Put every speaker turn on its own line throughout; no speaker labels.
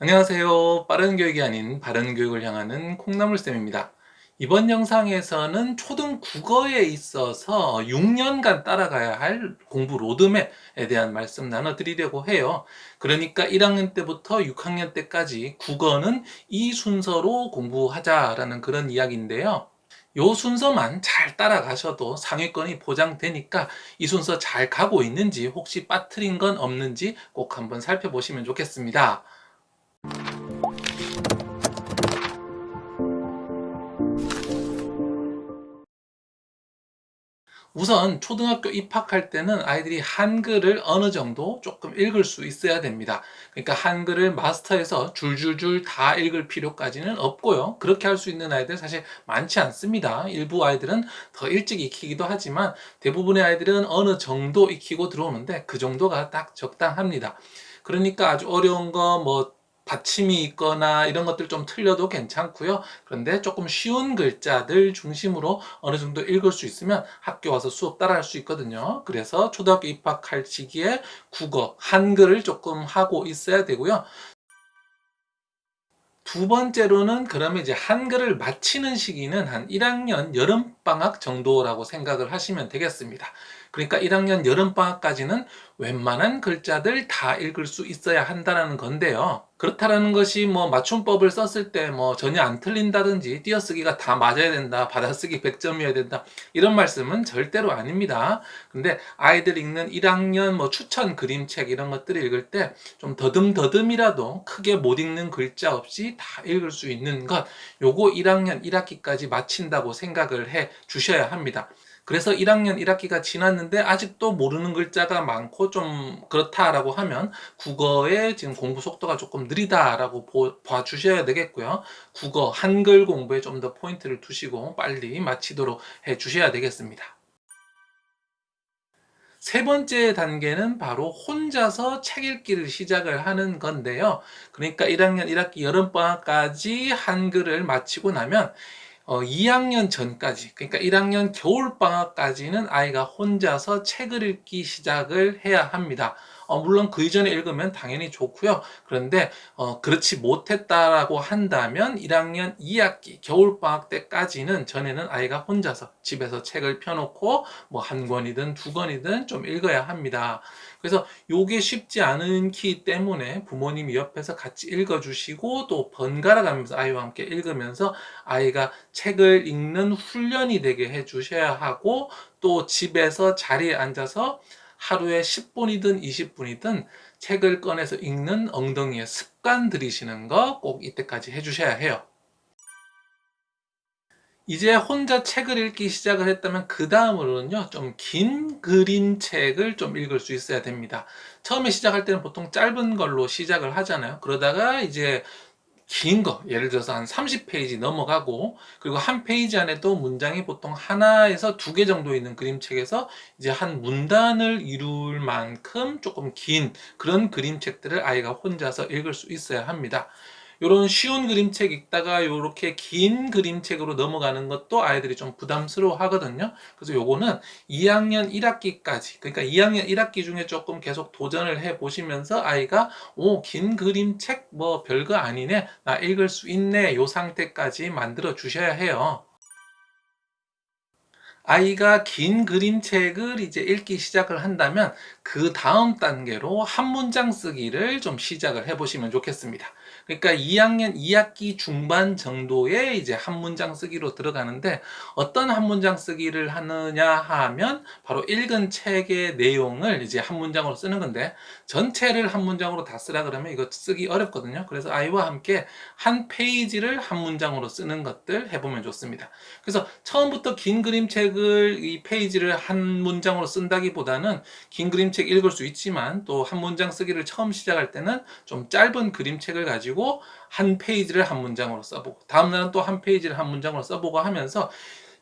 안녕하세요. 빠른 교육이 아닌 바른 교육을 향하는 콩나물쌤입니다. 이번 영상에서는 초등 국어에 있어서 6년간 따라가야 할 공부 로드맵에 대한 말씀 나눠드리려고 해요. 그러니까 1학년 때부터 6학년 때까지 국어는 이 순서로 공부하자라는 그런 이야기인데요. 요 순서만 잘 따라가셔도 상위권이 보장되니까 이 순서 잘 가고 있는지 혹시 빠뜨린 건 없는지 꼭 한번 살펴보시면 좋겠습니다. 우선 초등학교 입학할 때는 아이들이 한글을 어느 정도 조금 읽을 수 있어야 됩니다. 그러니까 한글을 마스터해서 줄줄줄 다 읽을 필요까지는 없고요. 그렇게 할 수 있는 아이들 사실 많지 않습니다. 일부 아이들은 더 일찍 익히기도 하지만 대부분의 아이들은 어느 정도 익히고 들어오는데 그 정도가 딱 적당합니다. 그러니까 아주 어려운 거 뭐 받침이 있거나 이런 것들 좀 틀려도 괜찮고요. 그런데 조금 쉬운 글자들 중심으로 어느 정도 읽을 수 있으면 학교 와서 수업 따라 할 수 있거든요. 그래서 초등학교 입학할 시기에 국어, 한글을 조금 하고 있어야 되고요. 두 번째로는 그러면 이제 한글을 마치는 시기는 한 1학년 여름 방학 정도라고 생각을 하시면 되겠습니다. 그러니까 1학년 여름방학까지는 웬만한 글자들 다 읽을 수 있어야 한다는 건데요. 그렇다라는 것이 뭐 맞춤법을 썼을 때 뭐 전혀 안 틀린다든지 띄어쓰기가 다 맞아야 된다, 받아쓰기 100점이어야 된다 이런 말씀은 절대로 아닙니다. 근데 아이들 읽는 1학년 뭐 추천 그림책 이런 것들을 읽을 때 좀 더듬더듬이라도 크게 못 읽는 글자 없이 다 읽을 수 있는 것 요거 1학년 1학기까지 마친다고 생각을 해 주셔야 합니다. 그래서 1학년 1학기가 지났는데 아직도 모르는 글자가 많고 좀 그렇다라고 하면 국어의 지금 공부 속도가 조금 느리다라고 봐주셔야 되겠고요. 국어, 한글 공부에 좀 더 포인트를 두시고 빨리 마치도록 해 주셔야 되겠습니다. 세 번째 단계는 바로 혼자서 책 읽기를 시작을 하는 건데요. 그러니까 1학년 1학기 여름방학까지 한글을 마치고 나면 어, 2학년 전까지, 그러니까 1학년 겨울방학까지는 아이가 혼자서 책을 읽기 시작을 해야 합니다. 어, 물론 그 이전에 읽으면 당연히 좋고요. 그런데 어, 그렇지 못했다라고 한다면 1학년 2학기 겨울방학 때까지는 전에는 아이가 혼자서 집에서 책을 펴놓고 뭐 한 권이든 두 권이든 좀 읽어야 합니다. 그래서 요게 쉽지 않은기 때문에 부모님이 옆에서 같이 읽어주시고 또 번갈아 가면서 아이와 함께 읽으면서 아이가 책을 읽는 훈련이 되게 해 주셔야 하고 또 집에서 자리에 앉아서 하루에 10분이든 20분이든 책을 꺼내서 읽는 엉덩이에 습관 들이시는 거 꼭 이때까지 해주셔야 해요. 이제 혼자 책을 읽기 시작을 했다면 그 다음으로는요 좀 긴 그림책을 좀 읽을 수 있어야 됩니다 처음에 시작할 때는 보통 짧은 걸로 시작을 하잖아요 그러다가 이제 긴 거, 예를 들어서 한 30페이지 넘어가고, 그리고 한 페이지 안에도 문장이 보통 하나에서 두 개 정도 있는 그림책에서 이제 한 문단을 이룰 만큼 조금 긴 그런 그림책들을 아이가 혼자서 읽을 수 있어야 합니다. 이런 쉬운 그림책 읽다가 이렇게 긴 그림책으로 넘어가는 것도 아이들이 좀 부담스러워 하거든요. 그래서 요거는 2학년 1학기까지, 그러니까 2학년 1학기 중에 조금 계속 도전을 해 보시면서 아이가 오, 긴 그림책 뭐 별거 아니네. 나 읽을 수 있네. 요 상태까지 만들어 주셔야 해요. 아이가 긴 그림책을 이제 읽기 시작을 한다면 그 다음 단계로 한 문장 쓰기를 좀 시작을 해보시면 좋겠습니다. 그러니까 2학년 2학기 중반 정도에 이제 한 문장 쓰기로 들어가는데 어떤 한 문장 쓰기를 하느냐 하면 바로 읽은 책의 내용을 이제 한 문장으로 쓰는 건데 전체를 한 문장으로 다 쓰라 그러면 이거 쓰기 어렵거든요. 그래서 아이와 함께 한 페이지를 한 문장으로 쓰는 것들 해보면 좋습니다. 그래서 처음부터 긴 그림책을 이 페이지를 한 문장으로 쓴다기보다는 긴 그림책 읽을 수 있지만 또 한 문장 쓰기를 처음 시작할 때는 좀 짧은 그림책을 가지고 가지고 한 페이지를 한 문장으로 써보고 다음 날은 또 한 페이지를 한 문장으로 써보고 하면서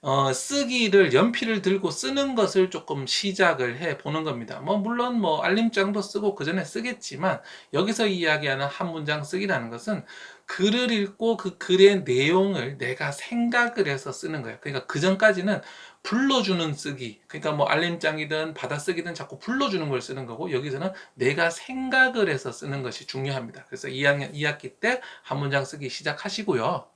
어, 쓰기를 연필을 들고 쓰는 것을 조금 시작을 해 보는 겁니다. 뭐 물론 뭐 알림장도 쓰고 그 전에 쓰겠지만 여기서 이야기하는 한 문장 쓰기라는 것은 글을 읽고 그 글의 내용을 내가 생각을 해서 쓰는 거예요. 그러니까 그 전까지는 불러주는 쓰기, 그러니까 뭐 알림장이든 받아쓰기든 자꾸 불러주는 걸 쓰는 거고 여기서는 내가 생각을 해서 쓰는 것이 중요합니다. 그래서 2학년 2학기 때 한 문장 쓰기 시작하시고요.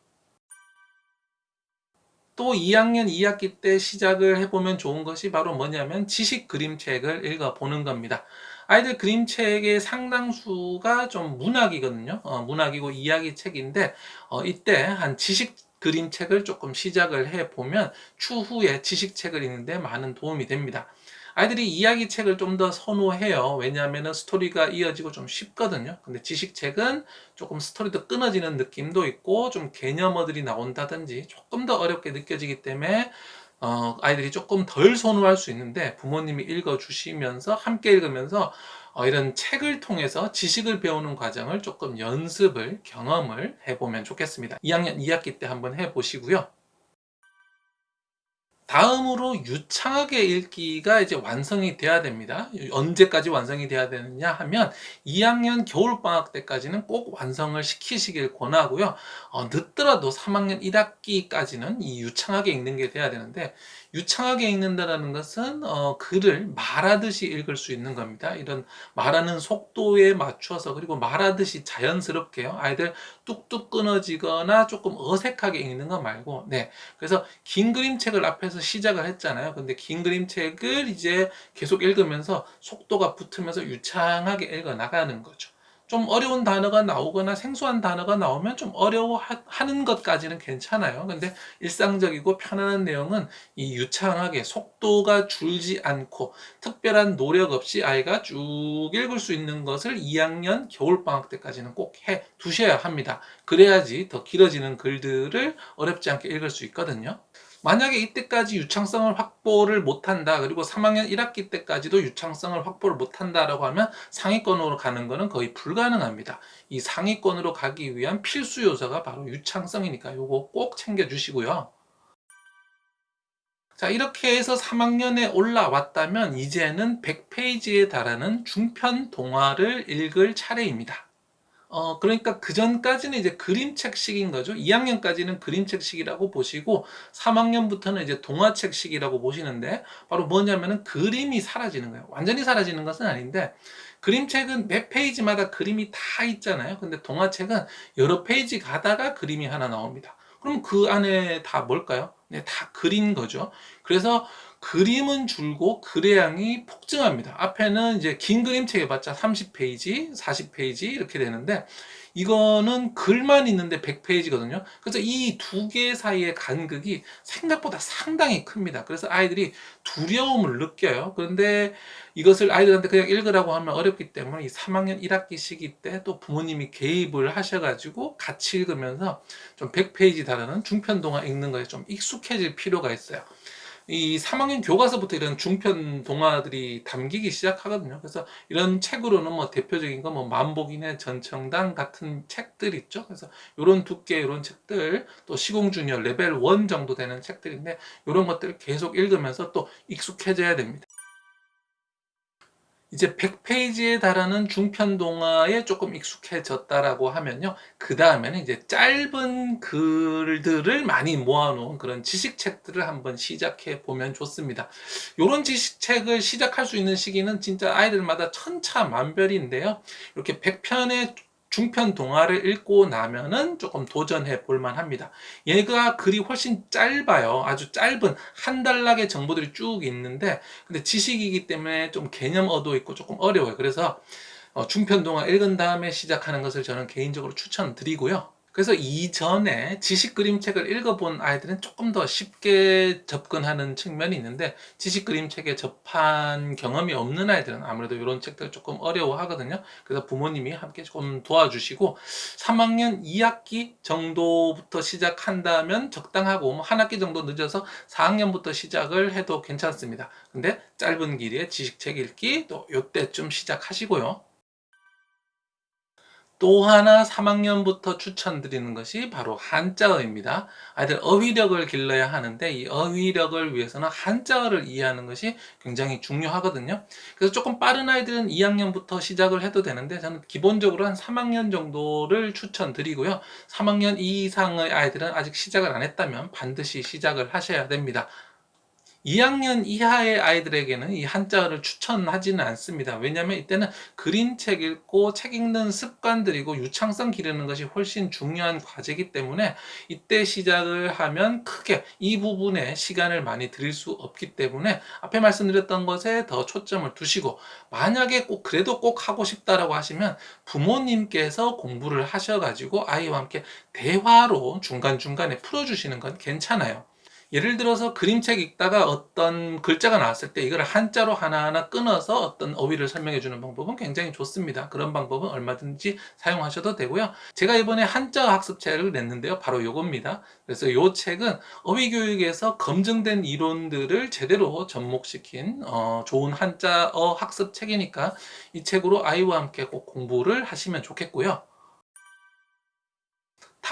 또 2학년 2학기 때 시작을 해보면 좋은 것이 바로 뭐냐면 지식 그림책을 읽어보는 겁니다. 아이들 그림책의 상당수가 좀 문학이거든요. 어, 문학이고 이야기 책인데 어, 이때 한 지식 그림책을 조금 시작을 해 보면 추후에 지식책을 읽는데 많은 도움이 됩니다. 아이들이 이야기 책을 좀 더 선호해요. 왜냐하면 스토리가 이어지고 좀 쉽거든요. 근데 지식책은 조금 스토리도 끊어지는 느낌도 있고 좀 개념어들이 나온다든지 조금 더 어렵게 느껴지기 때문에 어, 아이들이 조금 덜 선호할 수 있는데 부모님이 읽어주시면서 함께 읽으면서 어, 이런 책을 통해서 지식을 배우는 과정을 조금 연습을 경험을 해보면 좋겠습니다. 2학년 2학기 때 한번 해보시고요. 다음으로 유창하게 읽기가 이제 완성이 돼야 됩니다. 언제까지 완성이 돼야 되느냐 하면 2학년 겨울방학 때까지는 꼭 완성을 시키시길 권하고요. 어, 늦더라도 3학년 1학기까지는 이 유창하게 읽는 게 돼야 되는데 유창하게 읽는다는 것은 어, 글을 말하듯이 읽을 수 있는 겁니다. 이런 말하는 속도에 맞춰서 그리고 말하듯이 자연스럽게요. 아이들 뚝뚝 끊어지거나 조금 어색하게 읽는 거 말고 네. 그래서 긴 그림책을 앞에 서 시작을 했잖아요. 근데 긴 그림책을 이제 계속 읽으면서 속도가 붙으면서 유창하게 읽어 나가는 거죠. 좀 어려운 단어가 나오거나 생소한 단어가 나오면 좀 어려워하는 것까지는 괜찮아요. 근데 일상적이고 편안한 내용은 이 유창하게 속도가 줄지 않고 특별한 노력 없이 아이가 쭉 읽을 수 있는 것을 2학년 겨울방학 때까지는 꼭 해 두셔야 합니다. 그래야지 더 길어지는 글들을 어렵지 않게 읽을 수 있거든요. 만약에 이때까지 유창성을 확보를 못한다. 그리고 3학년 1학기 때까지도 유창성을 확보를 못한다라고 하면 상위권으로 가는 것은 거의 불가능합니다. 이 상위권으로 가기 위한 필수 요소가 바로 유창성이니까 요거 꼭 챙겨주시고요. 자, 이렇게 해서 3학년에 올라왔다면 이제는 100페이지에 달하는 중편 동화를 읽을 차례입니다. 어, 그러니까 그 전까지는 이제 그림책식인 거죠. 2학년까지는 그림책식이라고 보시고 3학년부터는 이제 동화책식이라고 보시는데 바로 뭐냐면은 그림이 사라지는 거예요. 완전히 사라지는 것은 아닌데 그림책은 몇 페이지마다 그림이 다 있잖아요. 근데 동화책은 여러 페이지 가다가 그림이 하나 나옵니다. 그럼 그 안에 다 뭘까요? 네, 다 그린 거죠. 그래서 그림은 줄고 글의 양이 폭증합니다. 앞에는 이제 긴 그림책 해봤자 30페이지, 40페이지 이렇게 되는데 이거는 글만 있는데 100페이지거든요. 그래서 이 두 개 사이의 간극이 생각보다 상당히 큽니다. 그래서 아이들이 두려움을 느껴요. 그런데 이것을 아이들한테 그냥 읽으라고 하면 어렵기 때문에 이 3학년 1학기 시기 때 또 부모님이 개입을 하셔가지고 같이 읽으면서 좀 100페이지 달하는 중편동화 읽는 거에 좀 익숙해질 필요가 있어요. 이 3학년 교과서부터 이런 중편 동화들이 담기기 시작하거든요. 그래서 이런 책으로는 뭐 대표적인 거뭐 만복인의 전청당 같은 책들 있죠. 그래서 이런 두께 이런 책들 또 시공주니어 레벨 1 정도 되는 책들인데 이런 것들을 계속 읽으면서 또 익숙해져야 됩니다. 이제 100페이지에 달하는 중편 동화에 조금 익숙해졌다라고 하면요. 그 다음에는 이제 짧은 글들을 많이 모아놓은 그런 지식책들을 한번 시작해 보면 좋습니다. 이런 지식책을 시작할 수 있는 시기는 진짜 아이들마다 천차만별인데요. 이렇게 100편의 중편 동화를 읽고 나면은 조금 도전해 볼만 합니다. 얘가 글이 훨씬 짧아요. 아주 짧은 한 단락의 정보들이 쭉 있는데, 근데 지식이기 때문에 좀 개념 얻어 있고 조금 어려워요. 그래서 어, 중편 동화 읽은 다음에 시작하는 것을 저는 개인적으로 추천드리고요. 그래서 이전에 지식 그림책을 읽어본 아이들은 조금 더 쉽게 접근하는 측면이 있는데 지식 그림책에 접한 경험이 없는 아이들은 아무래도 이런 책들 조금 어려워하거든요. 그래서 부모님이 함께 조금 도와주시고 3학년 2학기 정도부터 시작한다면 적당하고 뭐한 학기 정도 늦어서 4학년부터 시작을 해도 괜찮습니다. 근데 짧은 길이의 지식책 읽기 또 요때쯤 시작하시고요. 또 하나 3학년부터 추천드리는 것이 바로 한자어입니다. 아이들 어휘력을 길러야 하는데 이 어휘력을 위해서는 한자어를 이해하는 것이 굉장히 중요하거든요. 그래서 조금 빠른 아이들은 2학년부터 시작을 해도 되는데 저는 기본적으로 한 3학년 정도를 추천드리고요. 3학년 이상의 아이들은 아직 시작을 안 했다면 반드시 시작을 하셔야 됩니다. 2학년 이하의 아이들에게는 이 한자어를 추천하지는 않습니다. 왜냐하면 이때는 그림책 읽고 책 읽는 습관들이고 유창성 기르는 것이 훨씬 중요한 과제이기 때문에 이때 시작을 하면 크게 이 부분에 시간을 많이 들일 수 없기 때문에 앞에 말씀드렸던 것에 더 초점을 두시고 만약에 꼭 그래도 꼭 하고 싶다라고 하시면 부모님께서 공부를 하셔가지고 아이와 함께 대화로 중간중간에 풀어주시는 건 괜찮아요. 예를 들어서 그림책 읽다가 어떤 글자가 나왔을 때 이걸 한자로 하나하나 끊어서 어떤 어휘를 설명해 주는 방법은 굉장히 좋습니다. 그런 방법은 얼마든지 사용하셔도 되고요. 제가 이번에 한자 학습책을 냈는데요. 바로 요겁니다. 그래서 이 책은 어휘 교육에서 검증된 이론들을 제대로 접목시킨 어, 좋은 한자어 학습 책이니까 이 책으로 아이와 함께 꼭 공부를 하시면 좋겠고요.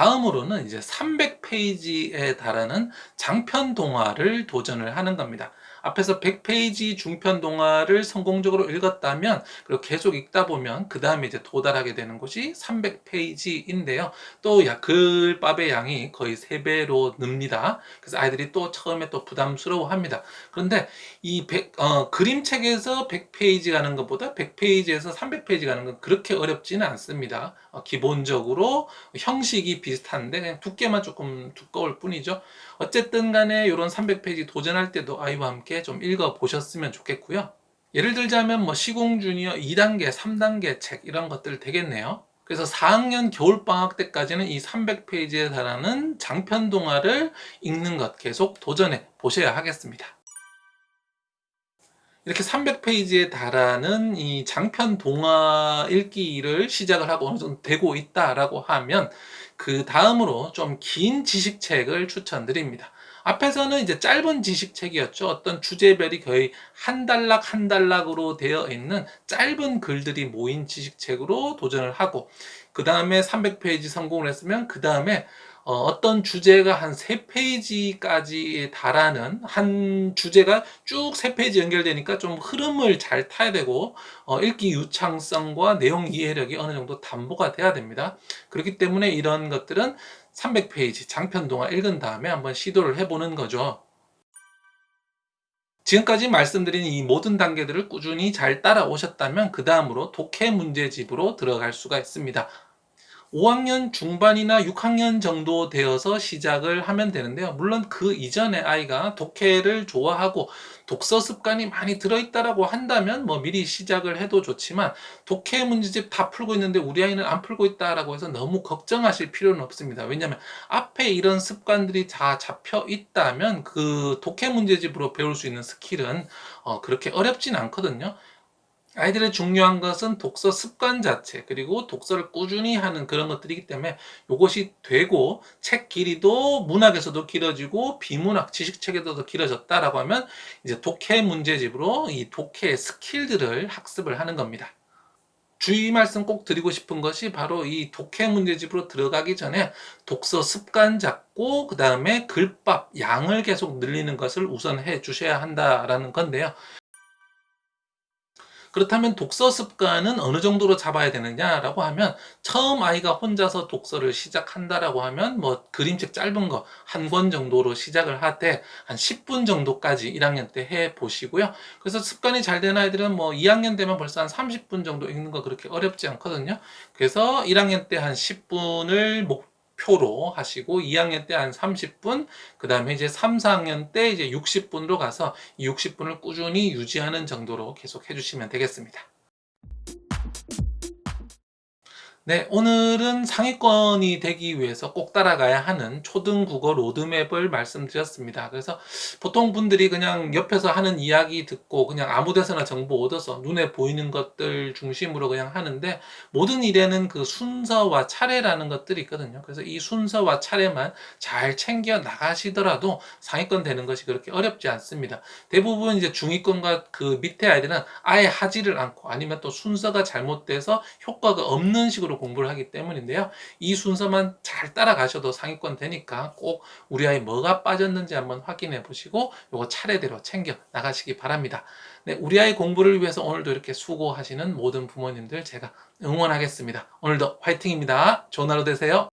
다음으로는 이제 300페이지에 달하는 장편 동화를 도전을 하는 겁니다. 앞에서 100페이지 중편 동화를 성공적으로 읽었다면 그리고 계속 읽다 보면 그 다음에 이제 도달하게 되는 곳이 300페이지인데요. 또 야, 글밥의 양이 거의 3배로 늡니다. 그래서 아이들이 또 처음에 또 부담스러워 합니다. 그런데 이 100, 어, 그림책에서 100페이지 가는 것보다 100페이지에서 300페이지 가는 건 그렇게 어렵지는 않습니다. 어, 기본적으로 형식이 비슷한데 그냥 두께만 조금 두꺼울 뿐이죠. 어쨌든 간에 이런 300페이지 도전할 때도 아이와 함께 좀 읽어 보셨으면 좋겠고요. 예를 들자면 뭐 시공 주니어 2단계, 3단계 책 이런 것들 되겠네요. 그래서 4학년 겨울방학 때까지는 이 300페이지에 달하는 장편 동화를 읽는 것 계속 도전해 보셔야 하겠습니다. 이렇게 300페이지에 달하는 이 장편 동화 읽기를 시작을 하고 어느 정도 되고 있다라고 하면 그 다음으로 좀 긴 지식책을 추천드립니다. 앞에서는 이제 짧은 지식책이었죠. 어떤 주제별이 거의 한 단락 한 단락으로 되어 있는 짧은 글들이 모인 지식책으로 도전을 하고 그 다음에 300페이지 성공을 했으면 그 다음에 어, 떤 주제가 한 세페이지까지 달하는 한 주제가 쭉 세 페이지 연결되니까 좀 흐름을 잘 타야 되고 어, 읽기 유창성과 내용 이해력이 어느 정도 담보가 돼야 됩니다. 그렇기 때문에 이런 것들은 300페이지 장편 동화 읽은 다음에 한번 시도를 해보는 거죠. 지금까지 말씀드린 이 모든 단계들을 꾸준히 잘 따라오셨다면 그 다음으로 독해 문제집으로 들어갈 수가 있습니다. 5학년 중반이나 6학년 정도 되어서 시작을 하면 되는데요. 물론 그 이전에 아이가 독해를 좋아하고 독서 습관이 많이 들어있다라고 한다면 뭐 미리 시작을 해도 좋지만 독해 문제집 다 풀고 있는데 우리 아이는 안 풀고 있다라고 해서 너무 걱정하실 필요는 없습니다. 왜냐하면 앞에 이런 습관들이 다 잡혀 있다면 그 독해 문제집으로 배울 수 있는 스킬은 어 그렇게 어렵진 않거든요. 아이들의 중요한 것은 독서 습관 자체 그리고 독서를 꾸준히 하는 그런 것들이기 때문에 이것이 되고 책 길이도 문학에서도 길어지고 비문학 지식책에서도 길어졌다라고 하면 이제 독해 문제집으로 이 독해 스킬들을 학습을 하는 겁니다. 주의 말씀 꼭 드리고 싶은 것이 바로 이 독해 문제집으로 들어가기 전에 독서 습관 잡고 그 다음에 글밥 양을 계속 늘리는 것을 우선 해 주셔야 한다라는 건데요. 그렇다면 독서 습관은 어느 정도로 잡아야 되느냐라고 하면 처음 아이가 혼자서 독서를 시작한다라고 하면 뭐 그림책 짧은 거 한 권 정도로 시작을 하되 한 10분 정도까지 1학년 때 해 보시고요. 그래서 습관이 잘 된 아이들은 뭐 2학년 되면 벌써 한 30분 정도 읽는 거 그렇게 어렵지 않거든요. 그래서 1학년 때 한 10분을 목 표로 하시고 2학년 때 한 30분, 그 다음에 이제 3, 4학년 때 이제 60분으로 가서 60분을 꾸준히 유지하는 정도로 계속 해주시면 되겠습니다. 네, 오늘은 상위권이 되기 위해서 꼭 따라가야 하는 초등국어 로드맵을 말씀드렸습니다. 그래서 보통 분들이 그냥 옆에서 하는 이야기 듣고 그냥 아무 데서나 정보 얻어서 눈에 보이는 것들 중심으로 그냥 하는데 모든 일에는 그 순서와 차례라는 것들이 있거든요. 그래서 이 순서와 차례만 잘 챙겨 나가시더라도 상위권 되는 것이 그렇게 어렵지 않습니다. 대부분 이제 중위권과 그 밑에 아이들은 아예 하지를 않고 아니면 또 순서가 잘못돼서 효과가 없는 식으로 식으로 공부를 하기 때문인데요. 이 순서만 잘 따라가셔도 상위권 되니까 꼭 우리 아이 뭐가 빠졌는지 한번 확인해 보시고 요거 차례대로 챙겨 나가시기 바랍니다. 네, 우리 아이 공부를 위해서 오늘도 이렇게 수고하시는 모든 부모님들 제가 응원하겠습니다. 오늘도 화이팅입니다. 좋은 하루 되세요.